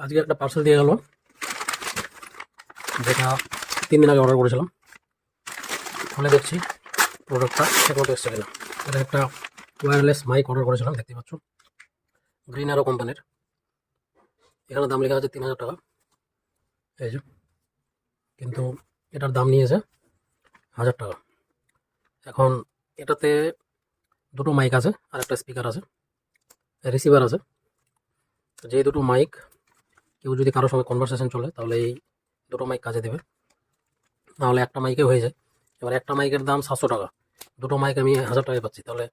আজকে একটা পার্সেল দিয়ে গেল, যেটা তিন দিন আগে অর্ডার করেছিলাম। ফোনে দেখছি প্রোডাক্টটা ঠিকমতো এসছে কিনা। এটা একটা ওয়্যারলেস মাইক অর্ডার করেছিলাম দেখতে পাচ্ছ। গ্রিন অ্যারো কোম্পানির এখানে দাম লেখা আছে তিন হাজার টাকা। এই যে, কিন্তু এটার দাম নিয়েছে হাজার টাকা। এখন এটাতে দুটো মাইক আছে, আর একটা স্পিকার আছে। রিসিভার আছে। যে দুটো মাইক কেউ যদি কারোর সঙ্গে কনভারসেশন চলে, তাহলে এই দুটো মাইক কাজে দেবে। নাহলে একটা মাইকে হয়ে যায়। এবার একটা মাইকের দাম সাতশো টাকা। দুটো মাইক আমি হাজার টাকায় পাচ্ছি। তাহলে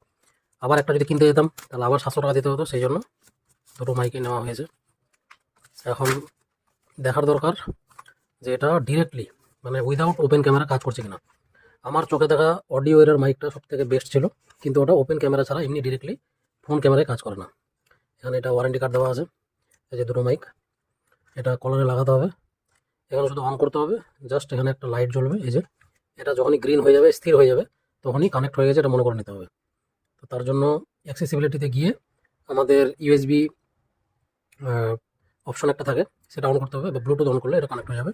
আবার একটা যদি কিনতে যেতাম, তাহলে আবার সাতশো টাকা দিতে হতো। সেই জন্য দুটো মাইকে নেওয়া হয়েছে। এখন দেখার দরকার যে এটা ডিরেক্টলি মানে উইদাউট ওপেন ক্যামেরা কাজ করছে কিনা। আমার চোখে দেখা অডিও এর মাইকটা সব থেকে বেস্ট ছিল। কিন্তু ওটা ওপেন ক্যামেরা ছাড়া এমনি ডিরেক্টলি ফোন ক্যামেরায় কাজ করে না। এখানে এটা ওয়ারেন্টি কার্ড দেওয়া আছে। এই যে দুটো মাইক এটা কলারে লাগাতে হবে। এখানে শুধু অন করতে হবে। জাস্ট এখানে একটা লাইট জ্বলবে, এই যে। এটা যখনই গ্রিন হয়ে যাবে, স্থির হয়ে যাবে, তখনই কানেক্ট হয়ে গেছে, এটা মনে করে নিতে হবে। তো তার জন্য অ্যাক্সেসিবিলিটিতে গিয়ে আমাদের ইউএসবি অপশন একটা থাকে, সেটা অন করতে হবে বা ব্লুটুথ অন করলে এটা কানেক্ট হয়ে যাবে।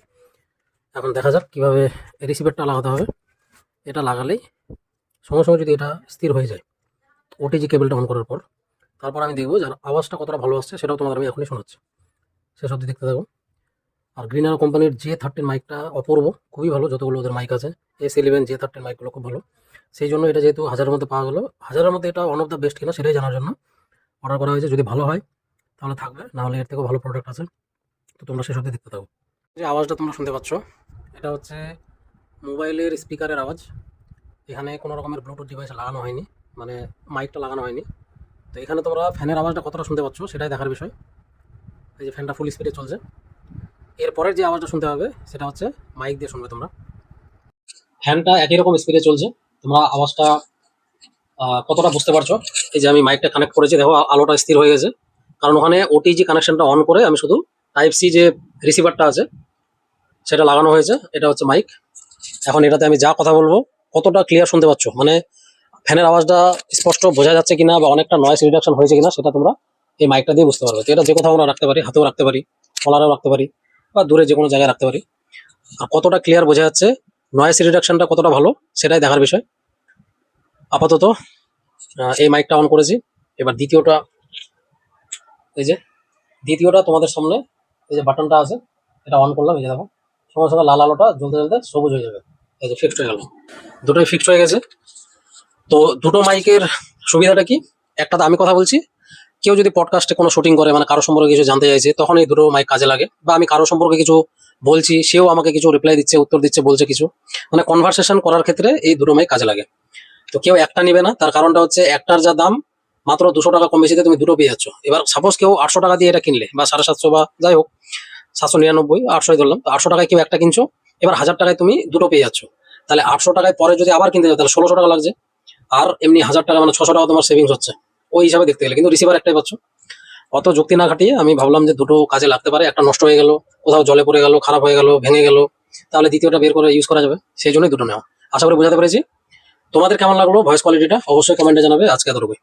এখন দেখা যাক কীভাবে রিসিভারটা লাগাতে হবে। এটা লাগালেই সঙ্গে সঙ্গে যদি এটা স্থির হয়ে যায় ওটিজি কেবলটা অন করার পর, তারপর আমি দেখব যার আওয়াজটা কতটা ভালো আসছে, সেটাও তোমাদের আমি এখনই শোনাচ্ছি। শেষ অবধি দেখতে থাকো আর গ্রিন গ্রিনার কোম্পানির জে থার্টিন মাইকটা অপূর্ব, খুবই ভালো যতগুলো ওদের মাইক আছে। এস ইলেভেন জে থার্টিন মাইকগুলো খুব ভালো। সেই জন্য এটা যেহেতু হাজারের মধ্যে পাওয়া গেলো, হাজারের মধ্যে এটা ওয়ান অফ দ্য বেস্ট কিনা সেটাই জানার জন্য। অর্ডার করা হয়েছে, যদি ভালো হয়, তাহলে থাকবে নাহলে এর থেকেও ভালো প্রোডাক্ট আছে। তো তোমরা অবধি দেখতে থাকো। যে আওয়াজটা তোমরা শুনতে পাচ্ছ, এটা হচ্ছে মোবাইলের স্পিকারের আওয়াজ। এখানে কোনো রকমের ব্লুটুথ ডিভাইস লাগানো হয়নি মানে মাইকটা লাগানো হয়নি। তো এখানে তোমরা ফ্যানের আওয়াজটা কতটা শুনতে পাচ্ছ, সেটাই দেখার বিষয়। এই যে ফ্যানটা ফুল স্পিডে চলছে। এরপরের যে আওয়াজটা শুনতে হবে সেটা হচ্ছে মাইক দিয়ে শুনবে তোমরা। ফ্যানটা একই রকম স্পিডে চলছে। তোমরা আওয়াজটা কতটা বুঝতে পারছ? এই যে আমি মাইকটা কানেক্ট করেছি, দেখো আলোটা স্থির হয়ে গেছে। কারণ ওখানে ওটিজি কানেকশনটা অন করে আমি শুধু টাইপ সি যে রিসিভারটা আছে, সেটা লাগানো হয়েছে। এটা হচ্ছে মাইক এখন এটাতে আমি যা কথা বলব, কতটা ক্লিয়ার শুনতে পাচ্ছ? মানে ফ্যানের আওয়াজটা স্পষ্ট বোঝা যাচ্ছে কিনা বা অনেকটা নয়েস রিডাকশন হয়েছে কিনা, সেটা তোমরা এই মাইকটা দিয়ে বুঝতে পারব। তো এটা যে কোথাও আমরা রাখতে পারি, হাতেও রাখতে পারি, কলারেও রাখতে পারি, বা দূরে যে কোনো জায়গায় রাখতে পারি। আর কতটা ক্লিয়ার বোঝা যাচ্ছে নয়েস রিডাকশনটা কতটা ভালো, সেটাই দেখার বিষয়। আপাতত এই মাইকটা অন করেছি। এবার দ্বিতীয়টা, এই যে, দ্বিতীয়টা তোমাদের সামনে, এই যে বাটনটা আছে, এটা অন করলাম, এই যে দেখো। সঙ্গে সঙ্গে লাল আলোটা জ্বলতে জ্বলতে সবুজ হয়ে যাবে। এই যে ফিক্সড হয়ে গেল। দুটোই ফিক্সড হয়ে গেছে। তো দুটো মাইকের সুবিধাটা কি? একটা তো আমি কথা বলছি কেউ যদি পডকাস্টে কোনো শুটিং করে মানে কারও সম্পর্কে কিছু জানতে চাইছে তখন এই দুটো মাইক কাজে লাগে। বা আমি কারও সম্পর্কে কিছু বলছি, সেও আমাকে কিছু রিপ্লাই দিচ্ছে, উত্তর দিচ্ছে, বলছে কিছু। মানে কনভারসেশন করার ক্ষেত্রে এই দুটো মাইক কাজে লাগে। তো কেউ একটা নিবে না, তার কারণটা হচ্ছে একটার যা দাম, মাত্র দুশো টাকা কম বেশিতে তুমি দুটো পেয়ে যাচ্ছ। এবার সাপোজ কেউ আটশো টাকা দিয়ে এটা কিনলে, বা সাড়ে সাতশো বা যাই হোক, সাতশো নিরানব্বই, আটশোই ধরলাম, তো আটশো টাকায় কেউ একটা কিনছো, এবার হাজার টাকায় তুমি দুটো পেয়ে যাচ্ছ। তাহলে আটশো টাকায় পরে যদি আবার কিনতে যাও, তাহলে ষোলোশো টাকা লাগছে। আর এমনি হাজার টাকা মানে ছশো টাকা তোমার সেভিংস হচ্ছে। ওই হিসাবে দেখতে গেলে। কিন্তু রিসিভার একটাই পাচ্ছ। অত যুক্তি না খাটিয়ে আমি ভাবলাম যে দুটো কাজে লাগতে পারে। একটা নষ্ট হয়ে গেল, কোথাও জলে পড়ে গেল, খারাপ হয়ে গেল, ভেঙে গেল, তাহলে দ্বিতীয়টা বের করে ইউজ করা যাবে। সেই জন্যই দুটো নেওয়া। আশা করি বোঝাতে পেরেছি। তোমাদের কেমন লাগল? ভয়েস কোয়ালিটিটা অবশ্যই কমেন্টে জানাবে। আজকে এতটুকুই।